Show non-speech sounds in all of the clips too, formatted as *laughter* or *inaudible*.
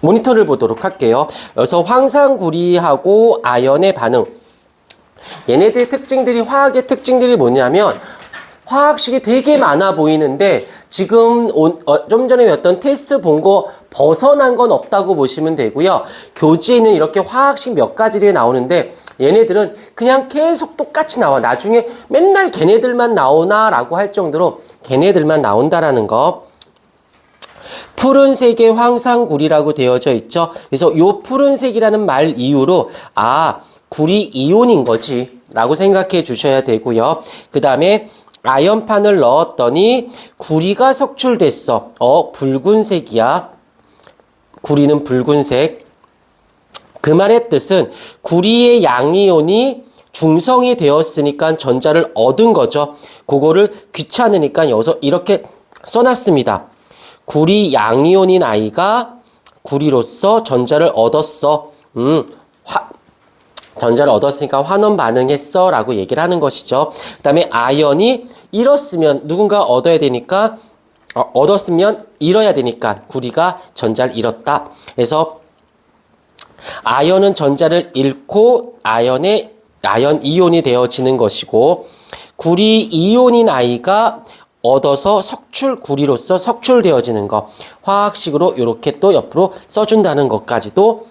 모니터를 보도록 할게요. 여기서 황산구리하고 아연의 반응. 얘네들의 특징들이 화학의 특징들이 뭐냐면 화학식이 되게 많아 보이는데 지금 온- 어, 좀 전에 배웠던 테스트 본 거 벗어난 건 없다고 보시면 되고요. 교재에는 이렇게 화학식 몇 가지들이 나오는데 얘네들은 그냥 계속 똑같이 나와. 나중에 맨날 걔네들만 나오나라고 할 정도로 걔네들만 나온다라는 거. 푸른색의 황산구리라고 되어져 있죠. 그래서 요 푸른색이라는 말 이후로 아 구리 이온인 거지 라고 생각해 주셔야 되고요. 그 다음에 아연판을 넣었더니 구리가 석출됐어. 어 붉은색이야. 구리는 붉은색. 그 말의 뜻은 구리의 양이온이 중성이 되었으니까 전자를 얻은 거죠. 그거를 귀찮으니까 여기서 이렇게 써놨습니다. 구리 양이온인 아이가 구리로서 전자를 얻었어. 음, 화, 전자를 얻었으니까 환원 반응했어 라고 얘기를 하는 것이죠. 그 다음에 아연이 잃었으면 누군가 얻어야 되니까 어, 얻었으면 잃어야 되니까 구리가 전자를 잃었다. 그래서 아연은 전자를 잃고 아연의 아연 이온이 되어지는 것이고 구리 이온인 아이가 얻어서 석출 구리로서 석출되어지는 것 화학식으로 이렇게 또 옆으로 써준다는 것까지도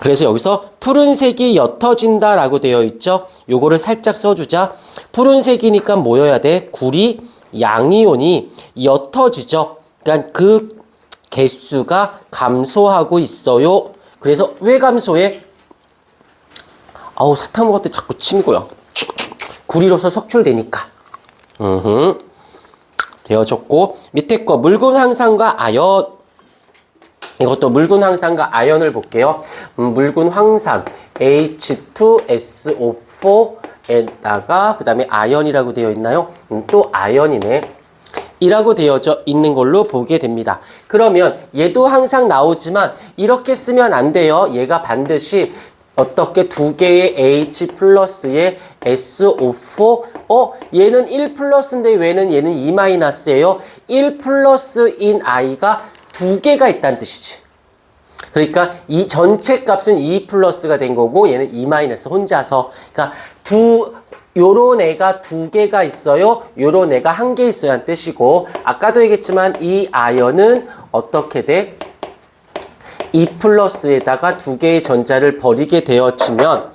그래서 여기서 푸른색이 옅어진다 라고 되어 있죠. 요거를 살짝 써주자. 푸른색이니까 뭐여야 돼? 구리 양이온이 옅어지죠. 그러니까 그 개수가 감소하고 있어요. 그래서 왜 감소해? 아우 사탕 먹을 때 자꾸 침이 고요. 구리로서 석출되니까. 음흠. 되어졌고 밑에 거 묽은 황산과 아연 이것도 묽은 황산과 아연을 볼게요. 음, 묽은 황산 H2SO4에다가 그 다음에 아연이라고 되어 있나요? 음, 또 아연이네. 이라고 되어져 있는 걸로 보게 됩니다. 그러면 얘도 항상 나오지만 이렇게 쓰면 안 돼요. 얘가 반드시 어떻게 두 개의 H 플러스의 SO4 어 얘는 1 플러스인데 왜는 얘는 2 마이너스예요. 1 플러스인 i가 두 개가 있다는 뜻이지. 그러니까 이 전체 값은 2 플러스가 된 거고 얘는 2 마이너스 혼자서 그러니까 두 요런 애가 두 개가 있어요. 요런 애가 한 개 있어야 하는 뜻이고 아까도 얘기했지만 이 아연은 어떻게 돼? 2 플러스에다가 두 개의 전자를 버리게 되어지면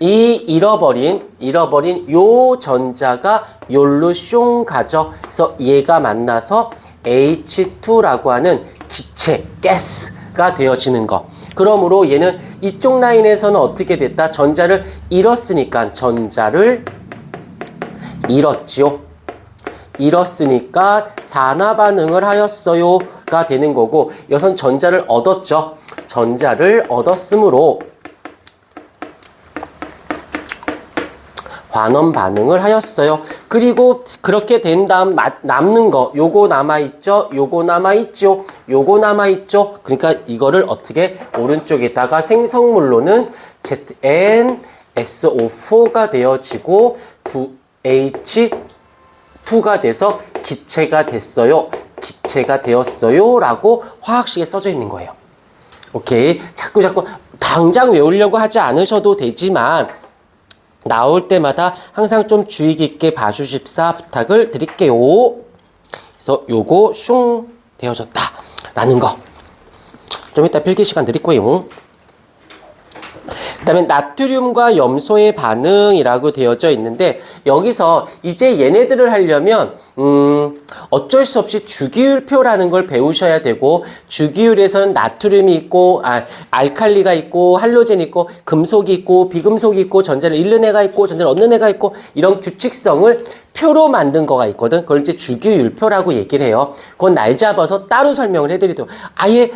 이 잃어버린 잃어버린 요 전자가 요로 숑 가죠. 그래서 얘가 만나서 H2라고 하는 기체 가스가 되어지는 거. 그러므로 얘는 이쪽 라인에서는 어떻게 됐다? 전자를 잃었으니까 전자를 잃었지요. 잃었으니까 산화 반응을 하였어요 가 되는 거고 여선 전자를 얻었죠. 전자를 얻었으므로 환원 반응을 하였어요. 그리고 그렇게 된 다음 마- 남는 거 요거 남아 있죠. 요거 남아 있죠. 요거 남아 있죠. 그러니까 이거를 어떻게 오른쪽에다가 생성물로는 ZnSO4가 되어지고 2H2가 돼서 기체가 됐어요. 기체가 되었어요. 라고 화학식에 써져 있는 거예요. 오케이. 자꾸 자꾸 당장 외우려고 하지 않으셔도 되지만 나올 때마다 항상 좀 주의 깊게 봐주십사 부탁을 드릴게요. 그래서 요거 슝 되어졌다. 라는 거. 좀 이따 필기 시간 드릴 거예요. 그 다음에 나트륨과 염소의 반응이라고 되어져 있는데 여기서 이제 얘네들을 하려면 음 어쩔 수 없이 주기율표라는 걸 배우셔야 되고 주기율에서는 나트륨이 있고 아, 알칼리가 있고 할로젠이 있고 금속이 있고 비금속이 있고 전자를 잃는 애가 있고 전자를 얻는 애가 있고 이런 규칙성을 표로 만든 거가 있거든. 그걸 이제 주기율표라고 얘기를 해요. 그건 날 잡아서 따로 설명을 해드리도록. 아예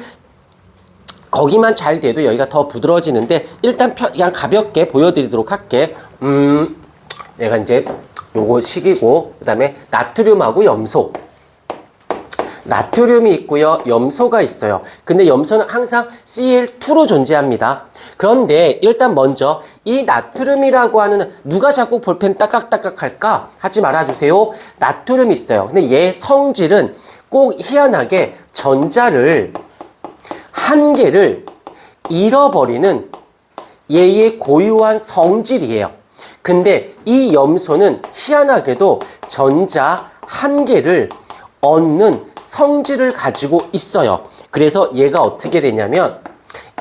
거기만 잘 돼도 여기가 더 부드러워지는데 일단 펴- 그냥 가볍게 보여드리도록 할게. 음, 내가 이제 요거 식이고 그다음에 나트륨하고 염소. 나트륨이 있고요. 염소가 있어요. 근데 염소는 항상 Cl2로 존재합니다. 그런데 일단 먼저 이 나트륨이라고 하는 누가 자꾸 볼펜 따깍따깍 할까? 하지 말아주세요. 나트륨이 있어요. 근데 얘 성질은 꼭 희한하게 전자를 한 개를 잃어버리는 얘의 고유한 성질이에요. 근데 이 염소는 희한하게도 전자 한 개를 얻는 성질을 가지고 있어요. 그래서 얘가 어떻게 되냐면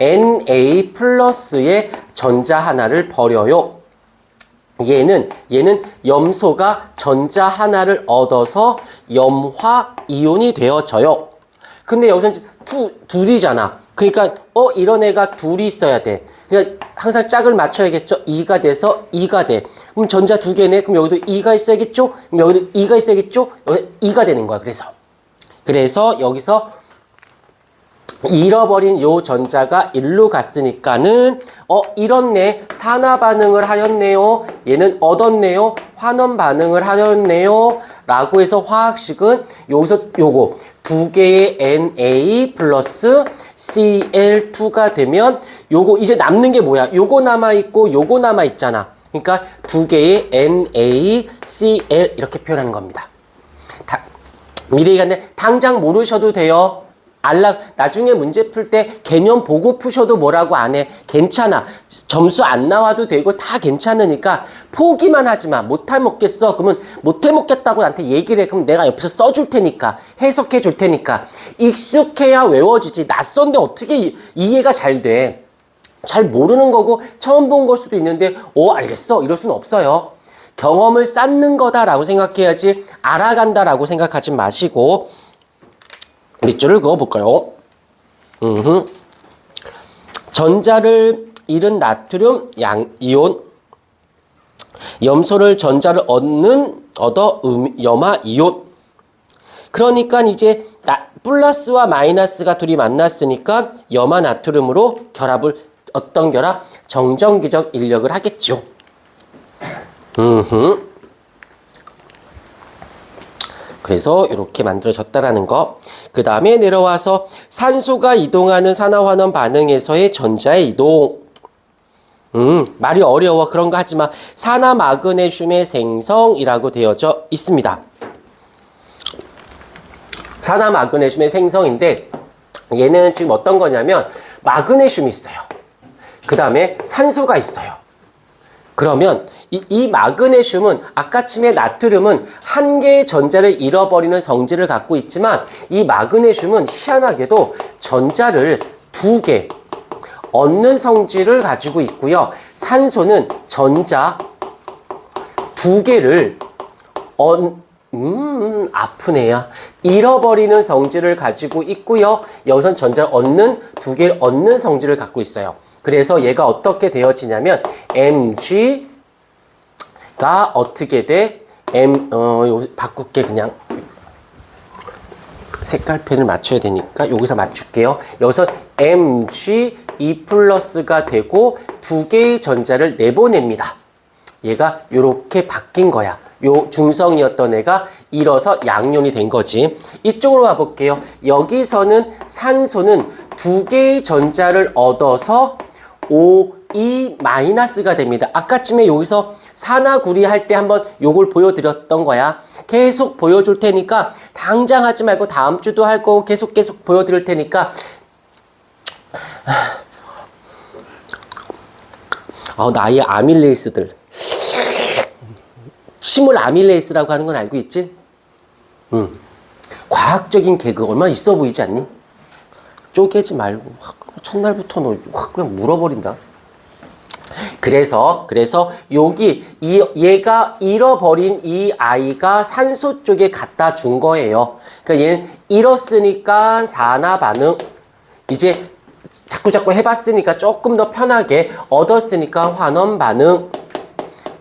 Na 플러스의 전자 하나를 버려요. 얘는 얘는 염소가 전자 하나를 얻어서 염화 이온이 되어져요. 근데 여기서 두 둘이잖아. 그러니까 어 이런 애가 둘이 있어야 돼. 그러니까 항상 짝을 맞춰야겠죠. 2가 돼서 2가 돼. 그럼 전자 두 개네. 그럼 여기도 2가 있어야겠죠. 그럼 여기도 2가 있어야겠죠. 여기 2가 되는 거야. 그래서 그래서 여기서 잃어버린 요 전자가 일로 갔으니까는 어 잃었네 산화 반응을 하였네요 얘는 얻었네요 환원 반응을 하였네요 라고 해서 화학식은 여기서 요거 두 개의 Na 플러스 Cl2가 되면 요거 이제 남는 게 뭐야? 요거 남아 있고 요거 남아 있잖아. 그러니까 두 개의 NaCl 이렇게 표현하는 겁니다. 다, 미래이간데 당장 모르셔도 돼요. 알라 나중에 문제 풀 때 개념 보고 푸셔도 뭐라고 안 해. 괜찮아. 점수 안 나와도 되고 다 괜찮으니까 포기만 하지 마. 못 해 먹겠어. 그러면 못 해 먹겠다고 나한테 얘기를 해. 그럼 내가 옆에서 써 줄 테니까 해석해 줄 테니까 익숙해야 외워지지. 낯선데 어떻게 이- 이해가 잘 돼? 잘 모르는 거고 처음 본 걸 수도 있는데 오 알겠어 이럴 수는 없어요. 경험을 쌓는 거다라고 생각해야지 알아간다라고 생각하지 마시고 밑줄을 그어볼까요? 음흠. 전자를 잃은 나트륨 양 이온 염소를 전자를 얻는 얻어 음, 염화 이온 그러니까 이제 나, 플러스와 마이너스가 둘이 만났으니까 염화 나트륨으로 결합을 어떤 결합 정전기적 인력을 하겠죠. 음흠. 그래서 이렇게 만들어졌다라는 거. 그 다음에 내려와서 산소가 이동하는 산화환원 반응에서의 전자의 이동. 음, 말이 어려워. 그런 거 하지 마. 산화 마그네슘의 생성이라고 되어져 있습니다. 산화 마그네슘의 생성인데 얘는 지금 어떤 거냐면 마그네슘이 있어요. 그 다음에 산소가 있어요. 그러면 이, 이 마그네슘은 아까침의 나트륨은 한 개의 전자를 잃어버리는 성질을 갖고 있지만 이 마그네슘은 희한하게도 전자를 두 개 얻는 성질을 가지고 있고요. 산소는 전자 두 개를 얻, 음, 아프네요. 잃어버리는 성질을 가지고 있고요. 여기선 전자를 얻는, 두 개를 얻는 성질을 갖고 있어요. 그래서 얘가 어떻게 되어지냐면, Mg가 어떻게 돼? M, 어, 요, 바꿀게, 그냥. 색깔펜을 맞춰야 되니까 여기서 맞출게요. 여기서 Mg 2 플러스가 되고 두 개의 전자를 내보냅니다. 얘가 이렇게 바뀐 거야. 요 중성이었던 애가 잃어서 양연이 된 거지. 이쪽으로 가볼게요. 여기서는 산소는 두 개의 전자를 얻어서 O, E 마이너스가 됩니다. 아까쯤에 여기서 산화구리 할 때 한번 요걸 보여드렸던 거야. 계속 보여줄 테니까 당장 하지 말고 다음 주도 할 거고 계속 계속 보여드릴 테니까 아, 나의 아밀레이스들. 침을 아밀레이스라고 하는 건 알고 있지? 응. 과학적인 개그 얼마나 있어 보이지 않니? 쪼개지 말고 확 첫날부터 너확 그냥 물어버린다. 그래서 그래서 여기 이 얘가 잃어버린 이 아이가 산소 쪽에 갖다 준 거예요. 그러니까 얘는 잃었으니까 산화 반응 이제 자꾸 자꾸 해봤으니까 조금 더 편하게 얻었으니까 환원 반응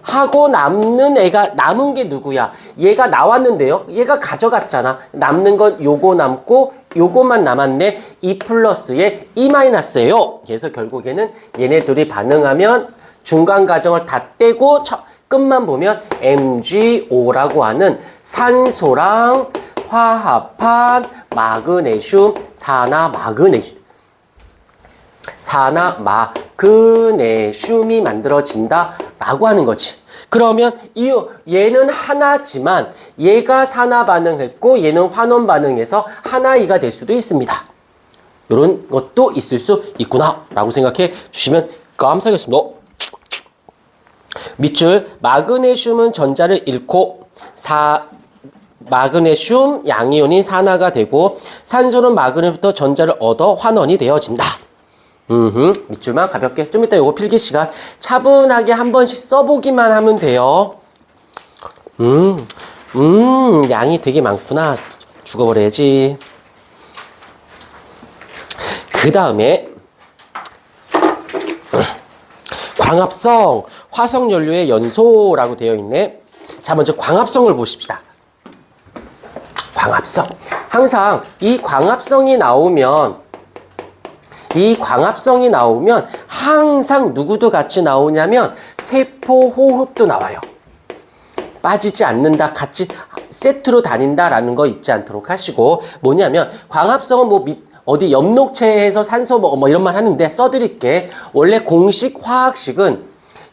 하고 남는 애가 남은 게 누구야? 얘가 나왔는데요. 얘가 가져갔잖아. 남는 건 요거 남고 요거만 남았네. 2 플러스에 2 마이너스예요. 그래서 결국에는 얘네 둘이 반응하면 중간 과정을 다 떼고 첫 끝만 보면 MgO라고 하는 산소랑 화합한 마그네슘 산화 마그네슘 산화 마그네슘이 만들어진다 라고 하는 거지. 그러면 이 얘는 하나지만 얘가 산화 반응했고 얘는 환원 반응해서 하나이가 될 수도 있습니다. 이런 것도 있을 수 있구나 라고 생각해 주시면 감사하겠습니다. 어? 밑줄 마그네슘은 전자를 잃고 사 마그네슘 양이온인 산화가 되고 산소는 마그네슘부터 전자를 얻어 환원이 되어진다. 음, 밑줄만 가볍게 좀 이따 요거 필기 시간 차분하게 한 번씩 써보기만 하면 돼요. 음, 음, 양이 되게 많구나. 죽어버려야지. 그 다음에 광합성 화석 연료의 연소라고 되어 있네. 자, 먼저 광합성을 보십시다. 광합성. 항상 이 광합성이 나오면 이 광합성이 나오면 항상 누구도 같이 나오냐면 세포 호흡도 나와요. 빠지지 않는다, 같이 세트로 다닌다라는 거 잊지 않도록 하시고 뭐냐면 광합성은 뭐 밑- 어디 엽록체에서 산소 뭐, 뭐 이런 말 하는데 써드릴게. 원래 공식 화학식은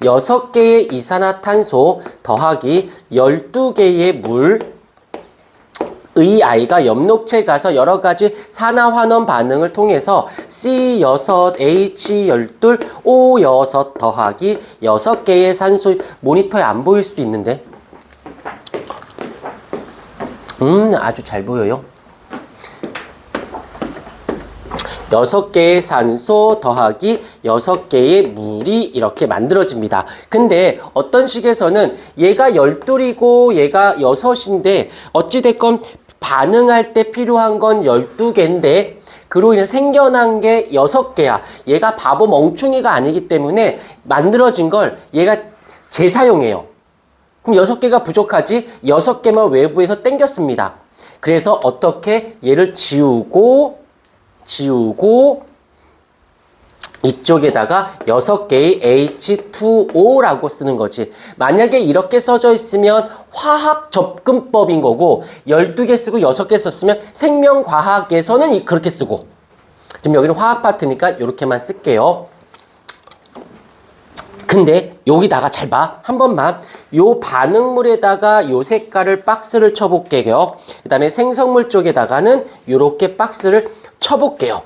6개의 이산화탄소 더하기 12개의 물, 의 아이가 엽록체 가서 여러 가지 산화환원 반응을 통해서 C6, H12, O6 더하기 6개의 산소 모니터에 안 보일 수도 있는데 음 아주 잘 보여요. 여섯 개의 산소 더하기 여섯 개의 물이 이렇게 만들어집니다. 근데 어떤 식에서는 얘가 12이고 얘가 6인데 어찌됐건 반응할 때 필요한 건 12개인데 그로 인해 생겨난 게 6개야. 얘가 바보 멍충이가 아니기 때문에 만들어진 걸 얘가 재사용해요. 그럼 여섯 개가 부족하지 여섯 개만 외부에서 땡겼습니다. 그래서 어떻게 얘를 지우고 지우고 이쪽에다가 여섯 개의 H2O라고 쓰는 거지. 만약에 이렇게 써져 있으면 화학 접근법인 거고 12개 쓰고 6개 썼으면 생명과학에서는 이- 그렇게 쓰고 지금 여기는 화학 파트니까 이렇게만 쓸게요. 근데 여기다가 잘 봐. 한 번만. 요 반응물에다가 요 색깔을 박스를 쳐볼게요. 그 다음에 생성물 쪽에다가는 요렇게 박스를 쳐볼게요.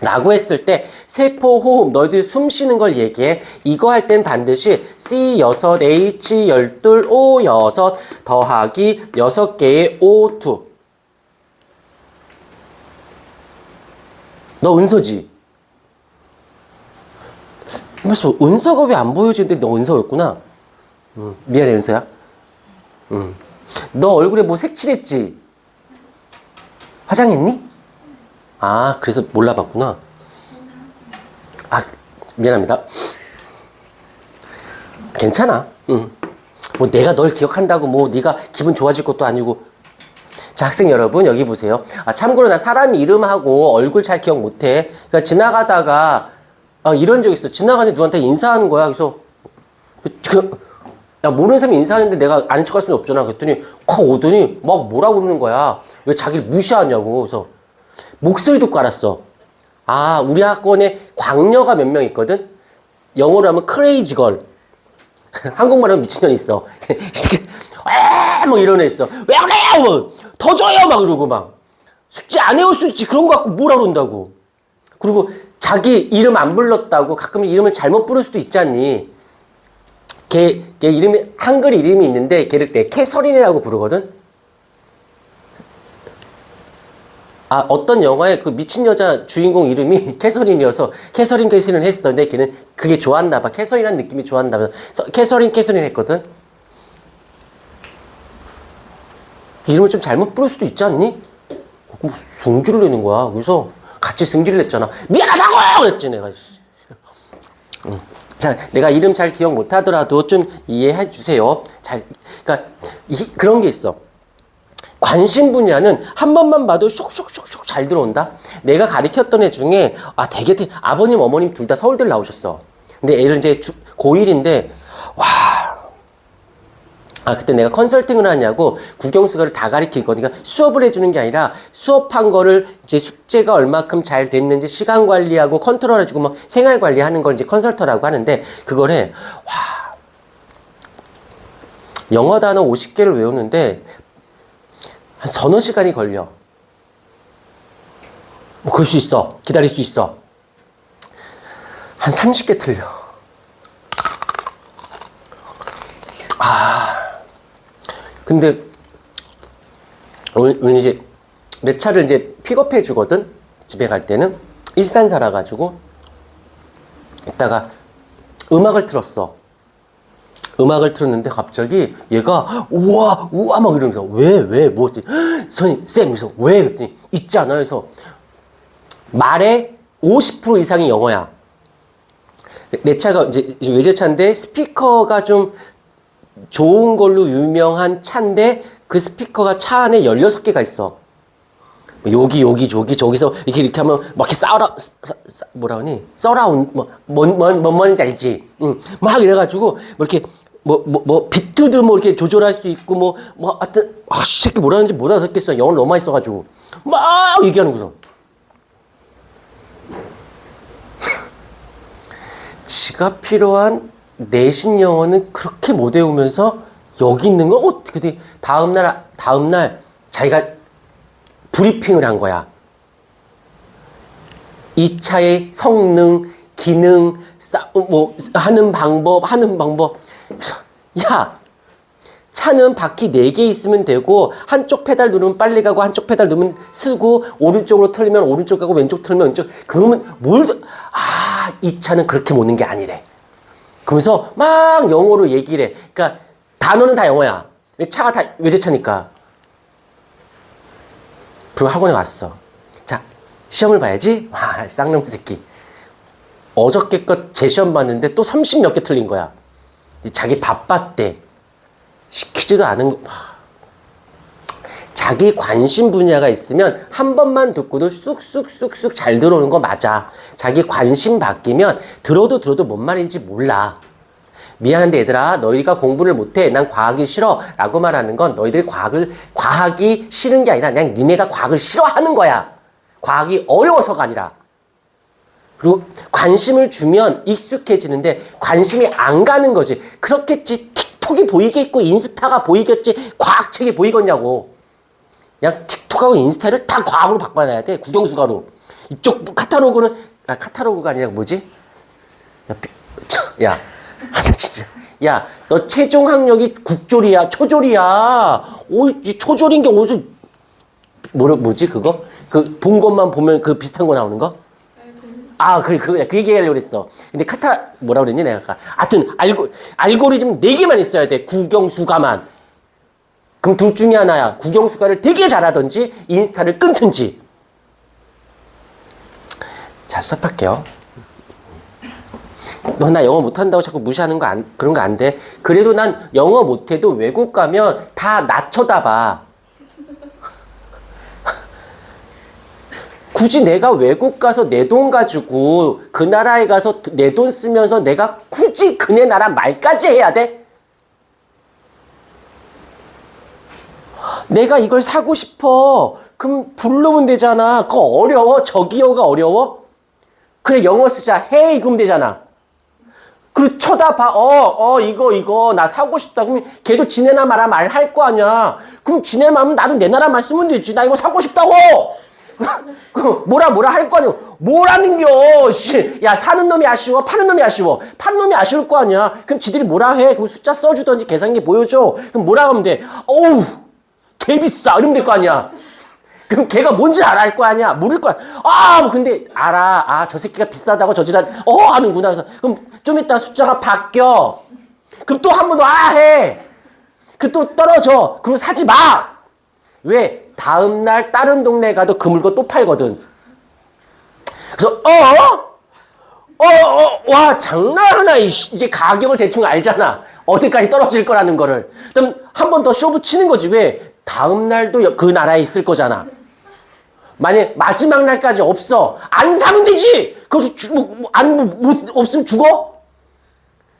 라고 했을 때 세포 호흡 너희들 숨 쉬는 걸 얘기해 이거 할 땐 반드시 C6 H12 O6 더하기 6개의 O2 너 은서지? 벌써 은서가 왜 안 보여지는데 너 은서였구나. 음, 미안해 은서야. 음. 너 얼굴에 뭐 색칠했지? 화장했니? 아 그래서 몰라봤구나. 아 미안합니다. 괜찮아. 응. 뭐 내가 널 기억한다고 뭐 네가 기분 좋아질 것도 아니고. 자 학생 여러분 여기 보세요. 아 참고로 나 사람 이름하고 얼굴 잘 기억 못 해. 그러니까 지나가다가 아, 이런 적 있어. 지나가는데 누구한테 인사하는 거야. 그래서 그, 야, 모르는 사람이 인사하는데 내가 아는 척 할 수는 없잖아. 그랬더니 확 오더니 막 뭐라 그러는 거야. 왜 자기를 무시하냐고. 그래서 목소리도 깔았어. 아, 우리 학원에 광녀가 몇 명 있거든? 영어로 하면 크레이지 걸. *laughs* 한국말로 하면 미친년 있어. *laughs* 왜? 뭐 이런 애 있어. 왜 그래요? 뭐. 더 줘요! 막 이러고 막. 숙제 안 해올 수 있지. 그런 거 갖고 뭐라 그런다고. 그리고 자기 이름 안 불렀다고 가끔 이름을 잘못 부를 수도 있지 않니? 걔, 걔 이름이, 한글 이름이 있는데 걔를 내 캐서린이라고 부르거든? 아, 어떤 영화에 그 미친 여자 주인공 이름이 *laughs* 캐서린이어서 캐서린 캐서린 했어. 근데 걔는 그게 좋았나 봐. 캐서린이라는 느낌이 좋았나 봐. 그래서 캐서린 캐서린 했거든? 이름을 좀 잘못 부를 수도 있지 않니? 뭐 승질을 내는 거야. 그래서 같이 승질을 냈잖아. 미안하다고! 그랬지, 내가. 응. 자, 내가 이름 잘 기억 못 하더라도 좀 이해해 주세요. 잘, 그러니까, 이, 그런 게 있어. 관심 분야는 한 번만 봐도 쏙쏙쏙쏙 잘 들어온다. 내가 가르쳤던 애 중에 아 되게 아버님 어머님 둘 다 서울대 나오셨어. 근데 애를 이제 주, 고1인데 와. 아 그때 내가 컨설팅을 하냐고 국영수가를 다 가르치거든. 그러니까 수업을 해주는 게 아니라 수업한 거를 이제 숙제가 얼마큼 잘 됐는지 시간 관리하고 컨트롤 해주고 뭐 생활 관리하는 걸 이제 컨설터라고 하는데 그거를 와 영어 단어 50개를 외우는데 한 서너 시간이 걸려. 뭐 그럴 수 있어. 기다릴 수 있어. 한 30개 틀려. 아. 근데 오늘, 이제 내 차를 이제 픽업해 주거든. 집에 갈 때는 일산 살아가지고 이따가 음악을 틀었어. 음악을 틀었는데 갑자기 얘가 우와 우와 막 이러면서 왜왜뭐 어ത്തി *gasps* 선생님 쌤 그래서 왜? 그랬더니 있잖아요 그래서 말의 50% 이상이 영어야. 내 차가 이제 외제차인데 스피커가 좀 좋은 걸로 유명한 차인데 그 스피커가 차 안에 16개가 있어. 뭐 여기 여기 저기 저기서 이렇게 이렇게 하면 막 이렇게 싸우라 싸, 싸, 뭐라 하니? 서라운 뭐뭔뭔 뭔 뭔지 알지? 응. 막 이래가지고 뭐 이렇게 뭐 뭐 뭐 비트도 뭐 이렇게 조절할 수 있고 뭐뭐 뭐 하여튼 아 씨 새끼 뭐라는지 못 알아듣겠어 영어를 너무 많이 써가지고 막 얘기하는 거죠. *laughs* 지가 필요한 내신 영어는 그렇게 못 외우면서 여기 있는 걸 어떻게 돼? 다음 날 다음 날 자기가 브리핑을 한 거야. 이 차의 성능, 기능, 싸, 뭐 하는 방법, 하는 방법. 야, 차는 바퀴 4개 있으면 되고 한쪽 페달 누르면 빨리 가고 한쪽 페달 누르면 쓰고 오른쪽으로 틀리면 오른쪽 가고 왼쪽 틀면 왼쪽 그러면 뭘 아, 이 차는 그렇게 모는 게 아니래. 그러면서 막 영어로 얘기를 해. 그러니까 단어는 다 영어야. 차가 다 외제차니까. 그리고 학원에 왔어. 자, 시험을 봐야지. 와, 쌍놈 새끼. 어저께 것 재시험 봤는데 또 30 몇 개 틀린 거야. 자기 바빴대. 시키지도 않은 거. 하. 자기 관심 분야가 있으면 한 번만 듣고도 쑥쑥쑥쑥 잘 들어오는 거 맞아. 자기 관심 바뀌면 들어도 들어도 뭔 말인지 몰라. 미안한데 얘들아 너희가 공부를 못해 난 과학이 싫어 라고 말하는 건 너희들이 과학을 과학이 싫은 게 아니라 그냥 니네가 과학을 싫어하는 거야 과학이 어려워서가 아니라 그리고 관심을 주면 익숙해지는데 관심이 안 가는 거지 그렇겠지 틱톡이 보이겠고 인스타가 보이겠지 과학책이 보이겠냐고 그냥 틱톡하고 인스타를 다 과학으로 바꿔놔야 돼 국영수가로 이쪽 카타로그는 아, 카타로그가 아니라 뭐지 야, 비- 야 *laughs* 아, 나 진짜. 야, 너 최종 학력이 국졸이야, 초졸이야. 오, 이 초졸인 게 어디서, 뭐라, 뭐지, 그거? 그, 본 것만 보면 그 비슷한 거 나오는 거? 아, 그, 그, 그 얘기하려고 그랬어. 근데 카타, 뭐라 그랬니, 내가 아까. 하여튼, 알고, 알고리즘 4개만 있어야 돼. 국영수가만. 그럼 둘 중에 하나야. 국영수가를 되게 잘하든지, 인스타를 끊든지. 자, 수업할게요. 너 나 영어 못한다고 자꾸 무시하는 거 안, 그런 거 안 돼. 그래도 난 영어 못해도 외국 가면 다 나 쳐다봐. 굳이 내가 외국 가서 내 돈 가지고 그 나라에 가서 내 돈 쓰면서 내가 굳이 그네 나라 말까지 해야 돼? 내가 이걸 사고 싶어. 그럼 부르면 되잖아. 그거 어려워? 저기요가 어려워? 그래 영어 쓰자. 헤이 그럼 되잖아. 그 쳐다봐. 어, 어, 이거, 이거, 나 사고 싶다. 그럼 걔도 지네 나라 말할 거 아니야. 그럼 지네 말은 나도 내 나라 말 쓰면 되지. 나 이거 사고 싶다고! *laughs* 그 뭐라 뭐라 할 거 아니야. 뭐라는겨, 씨. 야, 사는 놈이 아쉬워? 파는 놈이 아쉬워? 파는 놈이 아쉬울 거 아니야. 그럼 지들이 뭐라 해? 그럼 숫자 써주던지 계산기 보여줘. 그럼 뭐라 하면 돼? 어우, 개 비싸. 이러면 될 거 아니야. 그럼 걔가 뭔지 알아 할 거 아니야? 모를 거야. 아, 뭐 근데 알아. 아, 저 새끼가 비싸다고 저지란, 어, 하는구나. 그래서 그럼 좀 이따 숫자가 바뀌어. 그럼 또 한 번 더, 아, 해. 그 또 떨어져. 그리고 사지 마. 왜? 다음날 다른 동네 가도 그 물건 또 팔거든. 그래서, 어? 어, 어, 와, 장난하나. 이제 가격을 대충 알잖아. 어디까지 떨어질 거라는 거를. 그럼 한 번 더 쇼부 치는 거지. 왜? 다음날도 그 나라에 있을 거잖아. 만약 마지막 날까지 없어. 안 사면 되지! 주, 뭐, 뭐, 안, 뭐, 못, 없으면 죽어?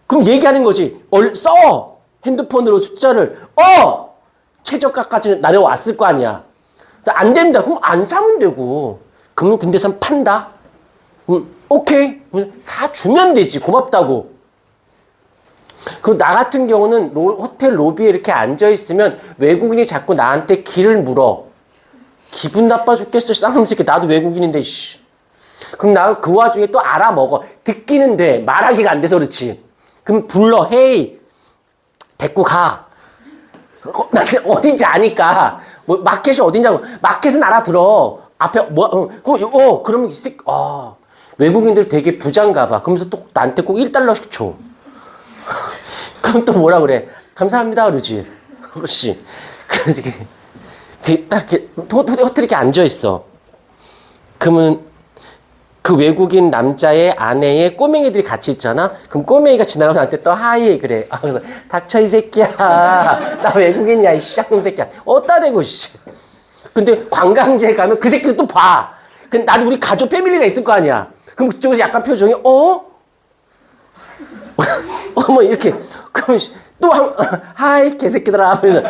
그럼 얘기하는 거지. 얼, 써! 핸드폰으로 숫자를. 어! 최저가까지 내려왔을 거 아니야. 안 된다. 그럼 안 사면 되고. 그러면 근데선 판다? 그럼 오케이. 그럼 사주면 되지. 고맙다고. 그리고 나 같은 경우는 로- 호텔 로비에 이렇게 앉아 있으면 외국인이 자꾸 나한테 길을 물어. 기분 나빠 죽겠어. 쌍놈 새끼. 나도 외국인인데, 씨. 그럼 나 그 와중에 또 알아먹어. 듣기는 돼. 말하기가 안 돼서 그렇지. 그럼 불러. 헤이. 데리고 가. 어, 나 어딘지 아니까. 뭐, 마켓이 어딘냐고. 마켓은 알아들어. 앞에, 뭐, 어, 그, 어, 그러면 이 새끼, 아. 외국인들 되게 부자인가 봐. 그러면서 또 나한테 꼭 1달러씩 줘. *laughs* 그럼 또 뭐라 그래? 감사합니다, 그러지. 혹시. *laughs* 그래서 이게, 그, 딱, 이렇게, 이렇게 앉아 있어. 그러면 그 외국인 남자의 아내의 꼬맹이들이 같이 있잖아? 그럼 꼬맹이가 지나가서 나한테 또 하이 그래. 아, 그래서 닥쳐, 이 새끼야. 나 외국인이야, 이 쌍놈 새끼야. 어따 대고, 씨. 근데 관광지에 가면 그 새끼를 또 봐. 근데 나도 우리 가족 패밀리가 있을 거 아니야. 그럼 그쪽에서 약간 표정이, 어? *laughs* 어머 이렇게 그럼 또 한, *laughs* 하이 개새끼들아 하면서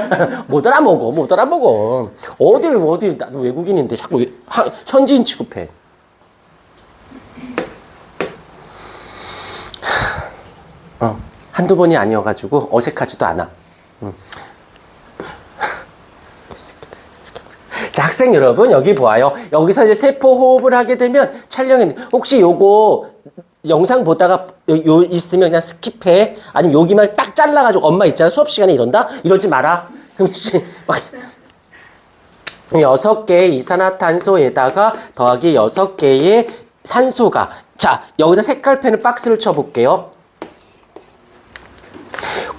못 알아먹어 못 알아먹어 어디를 어디 나도 외국인인데 자꾸 왜- 하- 현지인 취급해 어 한두 번이 아니어가지고 어색하지도 않아 음. *laughs* 자, 학생 여러분, 여기 보아요. 여기서 이제 세포 호흡을 하게 되면 촬영에 혹시 요거 영상 보다가 요, 요 있으면 그냥 스킵해. 아니면 여기만 딱 잘라가지고 엄마 있잖아. 수업 시간에 이런다? 이러지 마라. *laughs* 여섯 개의 이산화탄소에다가 더하기 여섯 개의 산소가. 자, 여기다 색깔펜을 박스를 쳐볼게요.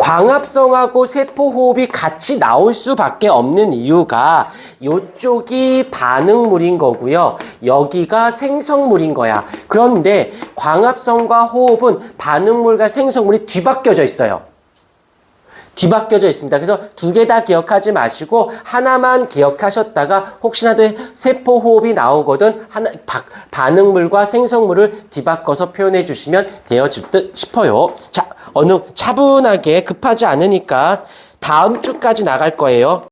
광합성하고 세포호흡이 같이 나올 수밖에 없는 이유가 이쪽이 반응물인 거고요. 여기가 생성물인 거야. 그런데 광합성과 호흡은 반응물과 생성물이 뒤바뀌어져 있어요. 뒤바뀌어져 있습니다. 그래서 두 개 다 기억하지 마시고 하나만 기억하셨다가 혹시라도 세포 호흡이 나오거든 하나 바- 반응물과 생성물을 뒤바꿔서 표현해 주시면 되어질 듯 싶어요. 자, 어느 차분하게 급하지 않으니까 다음 주까지 나갈 거예요.